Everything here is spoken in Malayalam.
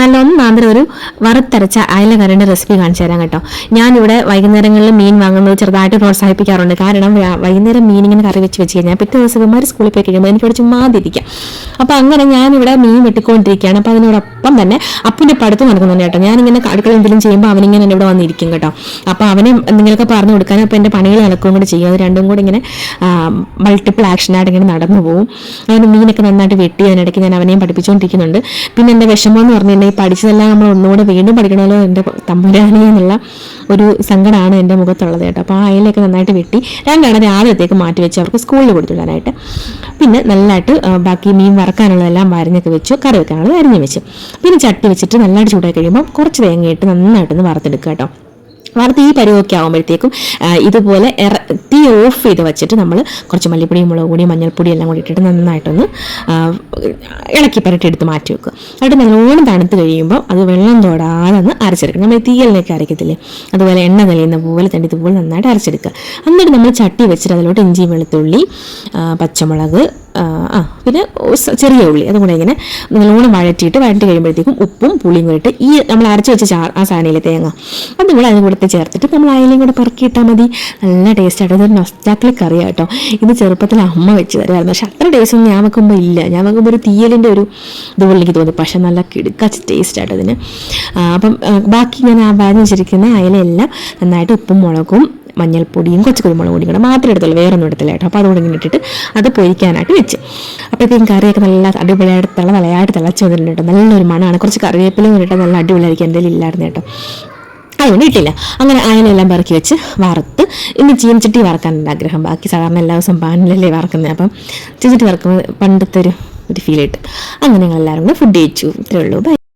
നല്ല ഒന്നാന്തരം ഒരു വറുത്തരച്ച അയലക്കറിയുടെ റെസിപ്പി കാണിച്ചു തരാം കേട്ടോ. ഞാനിവിടെ വൈകുന്നേരങ്ങളിൽ മീൻ വാങ്ങുന്നത് ചെറുതായിട്ട് പ്രോത്സാഹിപ്പിക്കാറുണ്ട്. കാരണം വൈകുന്നേരം മീൻ ഇങ്ങനെ കറി വെച്ച് വെച്ച് കഴിഞ്ഞാൽ പിറ്റേ ദിവസം സ്കൂളിൽ പോയി കഴിയുമ്പോൾ എനിക്കിവിടെ ചുമ്മാതിരിക്കാം. അപ്പോൾ അങ്ങനെ ഞാനിവിടെ മീൻ വെട്ടിക്കൊണ്ടിരിക്കുകയാണ്. അപ്പോൾ അതിനോടൊപ്പം തന്നെ അപ്പന്റെ പഠിത്തം നടക്കുന്നുണ്ട് കേട്ടോ. ഞാനിങ്ങനെ അടുക്കള എന്തെങ്കിലും ചെയ്യുമ്പോൾ അവനിങ്ങനെ എന്റെ ഇവിടെ വന്നിരിക്കും കേട്ടോ. അപ്പോൾ അവനെ എന്തെങ്കിലുമൊക്കെ പറഞ്ഞു കൊടുക്കാൻ അപ്പോൾ എന്റെ പണികൾ നടക്കുകയും കൂടി ചെയ്യും. അത് രണ്ടും കൂടി ഇങ്ങനെ മൾട്ടിപ്പിൾ ആക്ഷനായിട്ട് ഇങ്ങനെ നടന്നു പോകും അവന് മീനൊക്കെ നന്നായിട്ട് വെട്ടി അതിനിടയ്ക്ക് ഞാൻ അവനെയും പഠിപ്പിച്ചുകൊണ്ടിരിക്കുന്നുണ്ട് പിന്നെ എന്റെ വിഷമം എന്ന് പറഞ്ഞു ഈ പഠിച്ചതെല്ലാം നമ്മൾ ഒന്നുകൂടെ വീണ്ടും പഠിക്കണമല്ലോ എന്റെ തമ്പുരാനി എന്നുള്ള ഒരു സങ്കടമാണ് എന്റെ മുഖത്തുള്ളത് കേട്ടോ. അപ്പോൾ ആ അയലൊക്കെ നന്നായിട്ട് വെട്ടി രണ്ടാണ് രാവിലത്തേക്ക് മാറ്റി വെച്ച് അവർക്ക് സ്കൂളിൽ കൊടുത്തുവിടാനായിട്ട്. പിന്നെ നല്ലതായിട്ട് ബാക്കി മീൻ വറക്കാനുള്ളതെല്ലാം വരഞ്ഞൊക്കെ വെച്ചു കറി വെക്കാനുള്ളത് അരിഞ്ഞ് വെച്ചു. പിന്നെ ചട്ടി വെച്ചിട്ട് നല്ലതായിട്ട് ചൂടായി കഴിയുമ്പോൾ കുറച്ച് തേങ്ങയിട്ട് നന്നായിട്ടൊന്ന് വറുത്തെടുക്കുക കേട്ടോ. വറുത്ത് ഈ പരുവൊക്കെ ആകുമ്പോഴത്തേക്കും ഇതുപോലെ ഇറ തീ ഓഫ് ചെയ്ത് വെച്ചിട്ട് നമ്മൾ കുറച്ച് മല്ലിപ്പൊടിയും മുളക് പൊടിയും മഞ്ഞൾപ്പൊടി എല്ലാം കൂടി ഇട്ടിട്ട് നന്നായിട്ടൊന്ന് ഇളക്കി പരട്ടി എടുത്ത് മാറ്റി വെക്കുക. എന്നിട്ട് നല്ലോണം തണുത്ത് കഴിയുമ്പോൾ അത് വെള്ളം തൊടാതെ ഒന്ന് അരച്ചെടുക്കുക. നമ്മൾ തീയലിനൊക്കെ അരയ്ക്കത്തില്ലേ അതുപോലെ എണ്ണ തെളിയുന്ന പോലെ തന്നെ ഇതുപോലെ നന്നായിട്ട് അരച്ചെടുക്കുക. എന്നിട്ട് നമ്മൾ ചട്ടി വെച്ചിട്ട് അതിലോട്ട് ഇഞ്ചി വെളുത്തുള്ളി പച്ചമുളക് ആ, പിന്നെ ചെറിയ ഉള്ളി അതും കൂടെ ഇങ്ങനെ നല്ലോണം വഴറ്റിയിട്ട് വഴറ്റി കഴിയുമ്പോഴത്തേക്കും ഉപ്പും പുളിയും ഇട്ട് ഈ നമ്മൾ അരച്ച് വെച്ച ചാ ആ സാധനയിലെ തേങ്ങ. അതും കൂടെ അതിന് കൂടെ ചേർത്തിട്ട് നമ്മൾ അതിലും കൂടെ പെറുക്കിയിട്ടാൽ മതി. നല്ല ടേസ്റ്റ് ആയിട്ട് ഇതൊരു നൊസ്റ്റാക്ലിക് കറിയാണ് കേട്ടോ. ഇത് ചെറുപ്പത്തിൽ അമ്മ വെച്ച് തരുമായിരുന്നു പക്ഷെ അത്ര ടേസ്റ്റ് ഒന്നും ഞാൻ വെക്കുമ്പോൾ ഇല്ല. ഞാൻ വെക്കുമ്പോൾ ഒരു തീയലിന്റെ ഒരു ഇതുപോലെ എനിക്ക് തോന്നി. പക്ഷെ നല്ല കിടുക്കാച്ച ടേസ്റ്റ് ആയിട്ട് അതിന് അപ്പം ബാക്കി ഞാൻ ആ വാങ്ങിച്ചിരിക്കുന്ന അയിലെല്ലാം നന്നായിട്ട് ഉപ്പും മുളകും മഞ്ഞൾപ്പൊടിയും കുറച്ച് കുരുമുളക് പൊടിയും കൂടെ മാത്രമേ എടുത്തുള്ളൂ വേറെ ഒന്നും എടുത്തില്ല കേട്ടോ. അപ്പോൾ അതുകൊണ്ട് ഇങ്ങനെ ഇട്ടിട്ട് അത് പൊരിക്കാനായിട്ട് വെച്ച്. അപ്പോഴത്തേക്കും കറിയൊക്കെ നല്ല അടിപൊളിയായിട്ട് തിള തലയായിട്ട് തിളച്ച് വന്നിട്ടുണ്ട് കേട്ടോ. നല്ലൊരു മണമാണ്. കുറച്ച് കറിവേപ്പിലും ഇട്ട് നല്ല അടിപൊളിയായിരിക്കും. എന്റെ ഇല്ലായിരുന്നു കേട്ടോ. അതുകൊണ്ട് ഇട്ടില്ല. അങ്ങനെ അയലെല്ലാം പറക്കി വെച്ച് വറുത്ത്. ഇന്ന് ചീനച്ചട്ടി വറക്കാനുണ്ട് ആഗ്രഹം. ബാക്കി സാധാരണ എല്ലാ ദിവസവും പാനിലല്ലേ വറക്കുന്നത്. അപ്പം ചീനച്ചട്ടി വറക്കുന്നത് പണ്ടത്തെ ഒരു ഒരു ഫീൽ കിട്ടും അങ്ങനെ ഞങ്ങൾ എല്ലാവരും കൂടെ ഫുഡ് കഴിച്ചു. ഇത്രേ ഉള്ളൂ. ബൈ